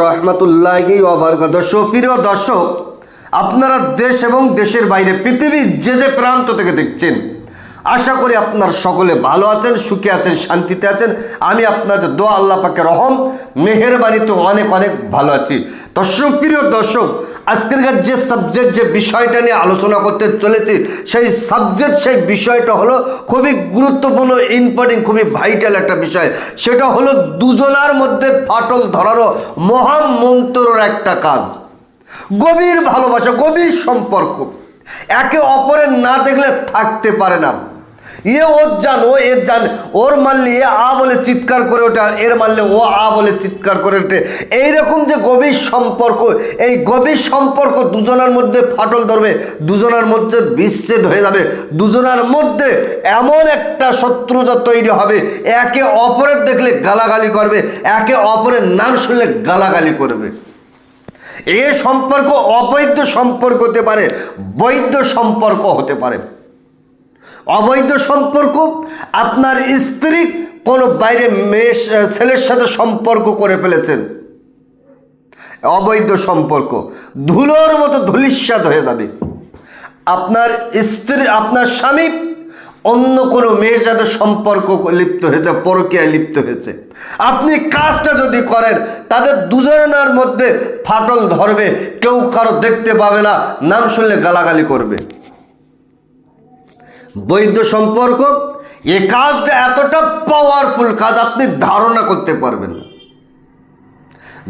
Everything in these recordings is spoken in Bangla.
রহমতুল্লাহি প্রিয় দর্শক আপনারা দেশ এবং দেশের বাইরে পৃথিবীর যে যে প্রান্ত থেকে দেখছেন আশা করি আপনার সকলে ভালো আছেন, সুখে আছেন, শান্তিতে আছেন। আমি আপনাদের দোয়া, আল্লাহ পাকে রহম, মেহেরবানিতে অনেক অনেক ভালো আছি। তো সুপ্রিয় দর্শক আজকেরকার যে সাবজেক্ট যে বিষয়টা নিয়ে আলোচনা করতে চলেছি, সেই সাবজেক্ট সেই বিষয়টা হলো খুবই গুরুত্বপূর্ণ ইম্পর্টেন্ট খুবই ভাইটাল একটা বিষয়। সেটা হলো দুজনার মধ্যে ফাটল ধরানো মহামন্ত্রর একটা কাজ। গভীর ভালোবাসা, গভীর সম্পর্ক। একে অপরের না দেখলে থাকতে পারে না। ইয়ে ওর জান, ও এর জান। ওর মারলে এ আ বলে চিৎকার করে ওঠে আর এর মারলে ও আ বলে চিৎকার করে ওঠে। এইরকম যে গভীর সম্পর্ক, এই গভীর সম্পর্ক দুজনের মধ্যে ফাটল ধরবে, দুজনের মধ্যে বিচ্ছেদ হয়ে যাবে, দুজনের মধ্যে এমন একটা শত্রুতা তৈরি হবে, একে অপরের দেখলে গালাগালি করবে, একে অপরের নাম শুনলে গালাগালি করবে। এ সম্পর্ক অবৈধ সম্পর্ক হতে পারে, বৈধ সম্পর্ক হতে পারে। অবৈধ সম্পর্ক, আপনার স্ত্রী কোনো বাইরে মেয়ে ছেলের সাথে সম্পর্ক করে ফেলেছেন। অবৈধ সম্পর্ক, ধুলোর মতো ধুলিস্বাদ হয়ে যাবে। আপনার স্ত্রী, আপনার স্বামী অন্য কোনো মেয়ের সাথে সম্পর্ক লিপ্ত হয়েছে, পরকীয়ায় লিপ্ত হয়েছে। আপনি কাজটা যদি করেন, তাদের দুজনের মধ্যে ফাটল ধরবে, কেউ কারও দেখতে পাবে না, নাম শুনলে গালাগালি করবে। বৈধ সম্পর্ক, এ কাজটা এতটা পাওয়ারফুল কাজ আপনি ধারণা করতে পারবেন না।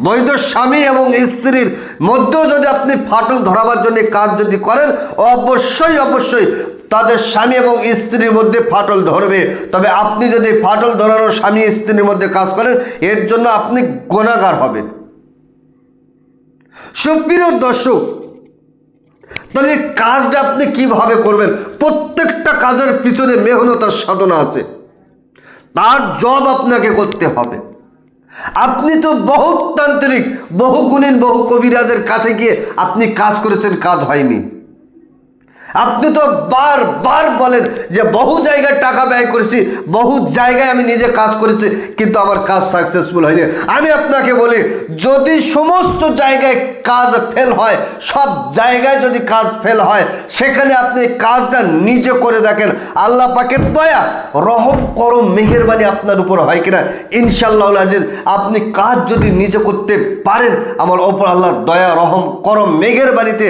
বৈধ স্বামী এবং স্ত্রীর মধ্যেও যদি আপনি ফাটল ধরাবার জন্য কাজ যদি করেন, অবশ্যই অবশ্যই তাদের স্বামী এবং স্ত্রীর মধ্যে ফাটল ধরবে। তবে আপনি যদি ফাটল ধরানোর স্বামী, স্ত্রীর মধ্যে কাজ করেন, এর জন্য আপনি গোনাগার হবেন। সুপ্রিয় দর্শক তাহলে কাজটা আপনি কীভাবে করবেন? প্রত্যেকটা কাজের পিছনে মেহনতার সাধনা আছে। তার জব আপনাকে করতে হবে। আপনি তো বহুতান্ত্রিক বহু গুণীন বহু কবিরাজের কাছে গিয়ে আপনি কাজ করেছেন, কাজ হয়নি। আপনি তো বারবার বলেন যে বহু জায়গায় টাকা ব্যয় করেছি, বহু জায়গায় আমি নিজে কাজ করেছি, কিন্তু আমার কাজ সাকসেসফুল হয়নি। আমি আপনাকে বলি, যদি সমস্ত জায়গায় কাজ ফেল হয়, সব জায়গায় যদি কাজ ফেল হয়, সেখানে আপনি কাজটা নিজে করে দেখেন। আল্লাহ পাকের দয়া, রহম, করম, মেহেরবানি আপনার উপর হয় কিনা? ইনশাল্লাহ আজিজ, আপনি কাজ যদি নিজে করতে পারেন, আমার ওপর আল্লাহর দয়া, রহম, করম মেঘের বাড়িতে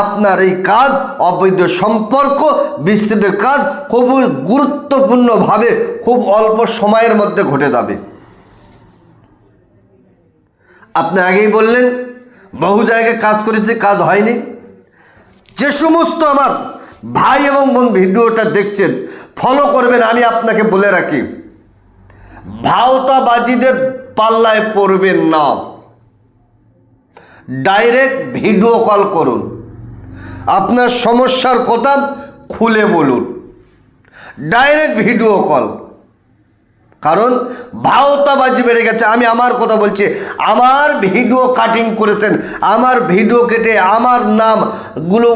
আপনার এই কাজ অবৈধ সম্পর্ক বিচ্ছেদের কাজ খুব গুরুত্বপূর্ণভাবে খুব অল্প সময়ের মধ্যে ঘটে যাবে। আপনি আগেই বললেন, বহু জায়গায় কাজ করেছি, কাজ হয়নি। যে সমস্ত আমার ভাই এবং বোন ভিডিওটা দেখছেন ফলো করবেন, আমি আপনাকে বলে রাখি, ভাওতাবাজিদের পাল্লায় পড়বেন না। ডাইরেক্ট ভিডিও কল করুন। আপনার সমস্যার কথা খুলে বলুন। ডাইরেক্ট ভিডিও কল কারণ ভাওতাবাজি বেড়ে গেছে। আমি আমার কথা বলছি, আমার ভিডিও কাটিং করেছেন, আমার ভিডিও কেটে আমার নামগুলো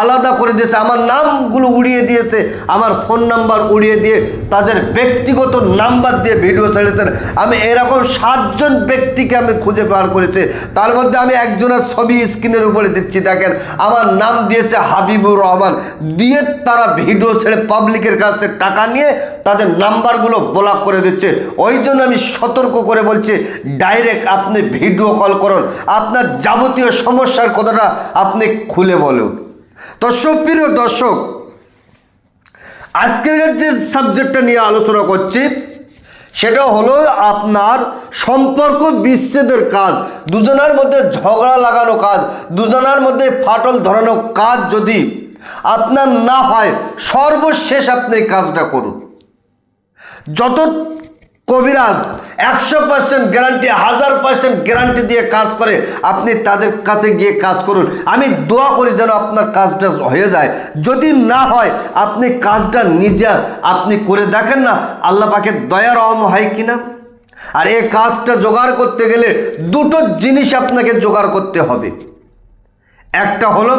আলাদা করে দিয়েছে, আমার নামগুলো উড়িয়ে দিয়েছে, আমার ফোন নাম্বার উড়িয়ে দিয়ে তাদের ব্যক্তিগত নাম্বার দিয়ে ভিডিও ছেড়েছেন। আমি এরকম সাতজন ব্যক্তিকে আমি খুঁজে বার করেছি। তার মধ্যে আমি একজনের ছবি স্ক্রিনের উপরে দিচ্ছি, দেখেন, আমার নাম দিয়েছে হাবিবুর রহমান। দিয়ে তারা ভিডিও ছেড়ে পাবলিকের কাছ থেকে টাকা নিয়ে তাদের নাম্বারগুলো ব্লক করে দিচ্ছে। ওই জন্য আমি সতর্ক করে বলছি ডাইরেক্ট আপনি ভিডিও কল করুন। আপনার যাবতীয় সমস্যার কথাটা আপনি খুলে বলুন। তো সুপ্রিয় দর্শক, আজকের যে সাবজেক্টটা নিয়ে আলোচনা করছি, সেটা হলো আপনার সম্পর্ক বিচ্ছেদের কাজ। দুজনের মধ্যে ঝগড়া লাগানো কাজ, দুজনের মধ্যে ফাটল ধরানো কাজ যদি আপনার না হয়, সর্বশেষ আপনি কাজটা করুন। যত কবিরাজ একশো পার্সেন্ট গ্যারান্টি হাজার পার্সেন্ট গ্যারান্টি দিয়ে কাজ করে, আপনি তাদের কাছে গিয়ে কাজ করুন। আমি দোয়া করি যেন আপনার কাজটা হয়ে যায়। যদি না হয়, আপনি কাজটা নিজে আপনি করে দেখেন না, আল্লাহ পাকে দয়া, রহম হয় কিনা? আর এই কাজটা জোগাড় করতে গেলে দুটো জিনিস আপনাকে জোগাড় করতে হবে। একটা হলো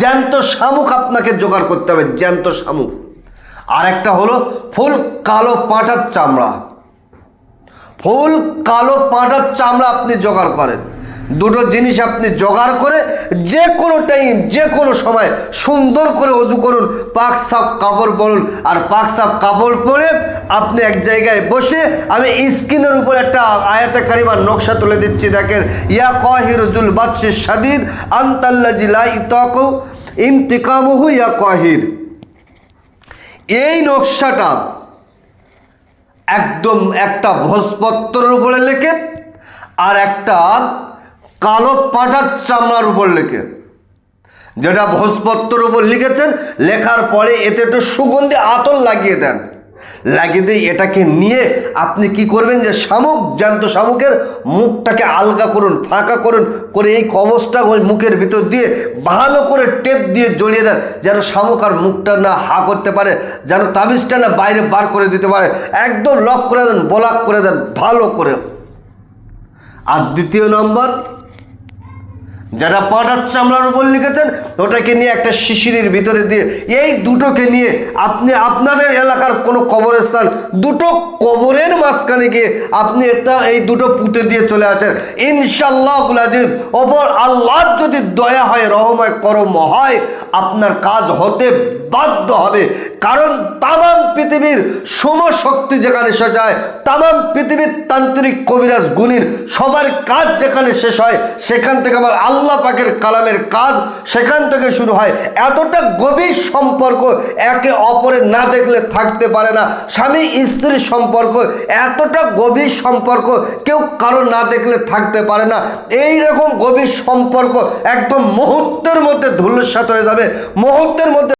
জ্যান্ত শামুক আপনাকে জোগাড় করতে হবে, জ্যান্ত শামুক। আর একটা হলো ফুল কালো পাটার চামড়া। ফুল কালো পাঁটার চামড়া আপনি জোগাড় করেন। দুটো জিনিস আপনি জোগাড় করে যে কোনো টাইম যে কোনো সময় সুন্দর করে অজু করুন, পাক সাপ কাপড় পরুন, আর পাক সাপ কাপড় পরে আপনি এক জায়গায় বসে আমি স্ক্রিনের উপর একটা আয়াতে কারিমার নকশা তুলে দিচ্ছি, দেখেন, ইয়া কহিরুজুল বাদশি সাদিদ আন্তাল্লাজি লা ইতাকু ইন্তিকামহু ইয়া কহির। এই নকশাটা একদম একটা ভোজপত্রের উপরে লেখে আর একটা কালো পাটার চামড়ার উপর লেখে। যেটা ভোজপত্রের উপর লিখেছেন, লেখার পরে এতে একটু সুগন্ধি আতর লাগিয়ে দেন। লাগিয়ে দিয়ে এটাকে নিয়ে আপনি কি করবেন যে শামুক, জ্যান্ত শামুকের মুখটাকে আলগা করুন, ফাঁকা করুন, করে এই কবচটা ওই মুখের ভিতর দিয়ে ভালো করে টেপ দিয়ে জড়িয়ে দেন, যেন শামুক আর মুখটা না হা করতে পারে, যেন তাবিজটা না বাইরে বার করে দিতে পারে। একদম লক করে দেন, ব্লক করে দেন, ভালো করে। আর দ্বিতীয় নম্বর যারা পাটার চামড়ার উপর লিখেছেন, ওটাকে নিয়ে একটা শিশিরের ভিতরে দিয়ে, এই দুটোকে নিয়ে আপনি আপনাদের এলাকার কোনো কবরস্থান, দুটো কবরের মাঝখানে গিয়ে আপনি একটা, এই দুটো পুঁতে দিয়ে চলে আসেন। ইনশাল্লাহ আজিজ ওপর আল্লাহ যদি দয়া হয় রহম হয় করম হয়, আপনার কাজ হতে বাধ্য হবে। কারণ তামাম পৃথিবীর সমশক্তি যেখানে শেষ হয়, তামাম পৃথিবীর তান্ত্রিক কবিরাজ গুণীর সবার কাজ যেখানে শেষ হয়, সেখান থেকে আমার আল্লাহ পাকের কালামের কাজ সেখান থেকে শুরু হয়। এতটা গভীর সম্পর্ক একে অপরের না দেখলে থাকতে পারে না। স্বামী, স্ত্রীর সম্পর্ক, এতটা গভীর সম্পর্ক কেউ কারও না দেখলে থাকতে পারে না। এই রকম গভীর সম্পর্ক একদম মুহূর্তের মধ্যে ধুলস্বাত হয়ে যাবে। মুহূর্তের মধ্যে